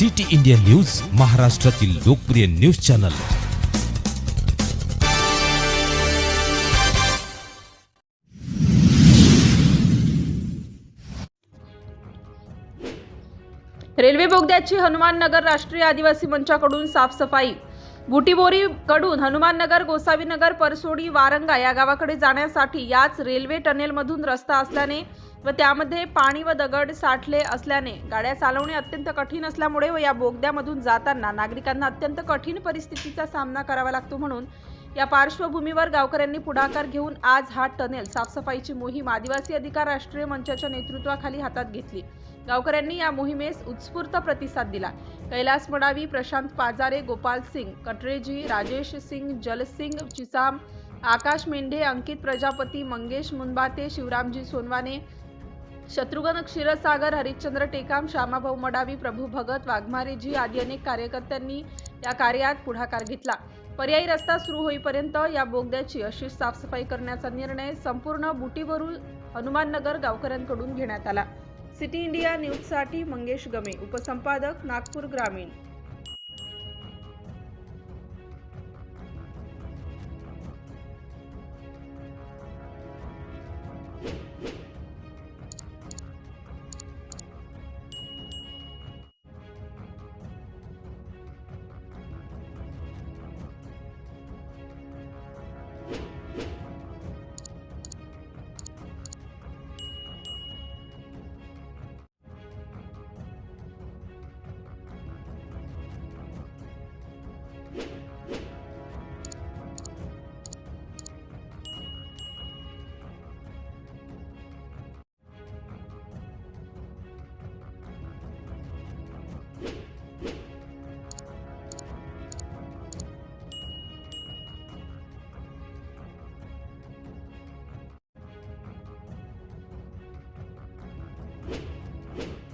City India news महाराष्ट्रातील लोकप्रिय news channel. Railway बोगद्याची हनुमाननगर राष्ट्रीय आदिवासी मंचाकडून साफसफाई. बुटीबोरी कडून हनुमाननगर गोसावीनगर परसोडी वारंगा या गावाकडे जाण्यासाठी याच रेल्वे टनेलमधून रस्ता असल्याने व त्यामध्ये पाणी व दगड साठले असल्याने गाड्या चालवणे अत्यंत कठीण असल्यामुळे व या बोगद्यामधून जाताना नागरिकांना अत्यंत कठीण परिस्थितीचा सामना करावा लागतो म्हणून या पार्श्वभूमीवर गावकऱ्यांनी पुढाकार घेऊन आज हा टनेल साफसफाईची मोहीम आदिवासी अधिकार राष्ट्रीय मंचाच्या नेतृत्वाखाली हातात घेतली. गावकऱ्यांनी या मोहिमेस उत्स्फूर्त प्रतिसाद दिला. कैलास मडावी प्रशांत पाजारे गोपाल सिंग कटरेजी राजेश सिंग जलसिंग चिसाम आकाश मेंढे अंकित प्रजापती मंगेश मुनबाते शिवरामजी सोनवाने शत्रुघ्न क्षीरसागर हरिश्चंद्र टेकाम श्यामाभाऊ मडावी प्रभू भगत वाघमारेजी आदी अनेक कार्यकर्त्यांनी या कार्यात पुढाकार घेतला. पर्यायी रस्ता सुरू होईपर्यंत या बोगद्याची अशीच साफसफाई करण्याचा निर्णय संपूर्ण बुटीवरून हनुमाननगर गावकऱ्यांकडून घेण्यात आला. सिटी इंडिया न्यूजसाठी मंगेश गमे उपसंपादक नागपूर ग्रामीण. Thank you.